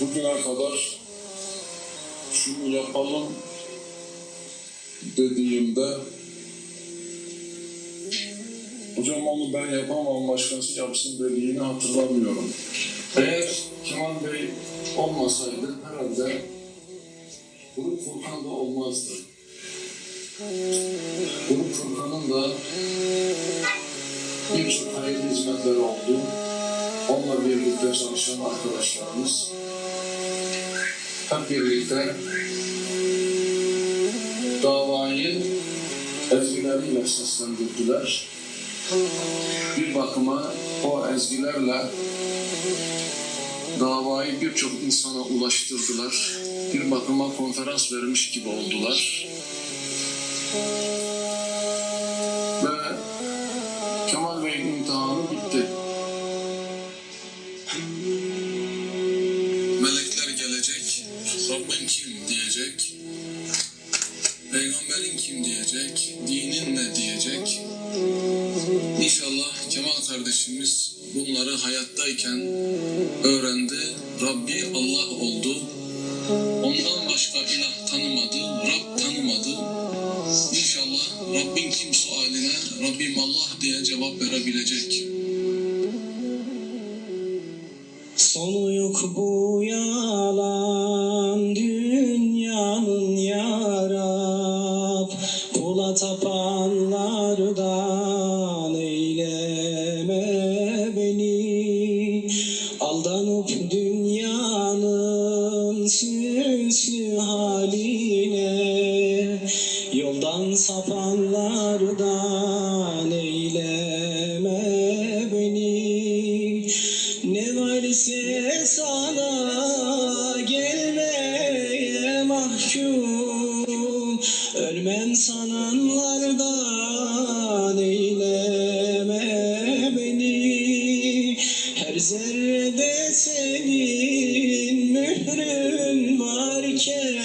bugüne kadar şunu yapalım dediğimde hocam onu ben yapamam başkası yapsın dediğini hatırlamıyorum. Eğer Kemal Bey olmasaydı herhalde Grup Furkan da olmazdı. Grup Furkan'ın da birçok hayırlı hizmetleri oldu. Onunla birlikte çalışan arkadaşlarımız hep birlikte davayı ezgileriyle seslendirdiler. Bir bakıma o ezgilerle davayı birçok insana ulaştırdılar. Bir bakıma konferans vermiş gibi oldular. Rabbin kim diyecek, Peygamberin kim diyecek, dinin ne diyecek. İnşallah Kemal kardeşimiz bunları hayattayken öğrendi. Rabbi Allah oldu. Ondan başka ilah tanımadı, Rab tanımadı. İnşallah Rabbin kim sualine Rabbim Allah diye cevap verebilecek. Sonu yok bu yalan dünyanın yarab Kula tapanlardan eyleme beni. Aldanıp dünyanın süslü haline Yoldan sapanlardan eyleme beni. Ne varsa sana gelmeye Ölmem sananlardan eyleme beni. Her zerrede senin mührün varken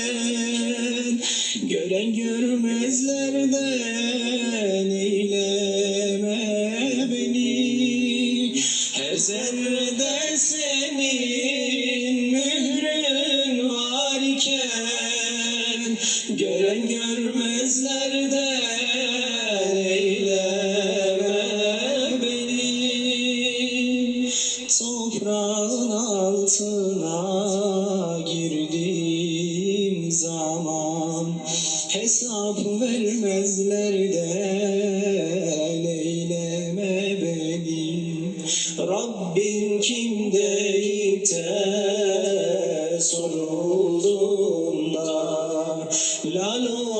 Gören görmezlerden Gören görmezlerden eyleme beni. Toprağın altına girdiğim zaman Hesap vermezlerden eyleme beni. Rabbin kim deyip de लाल हो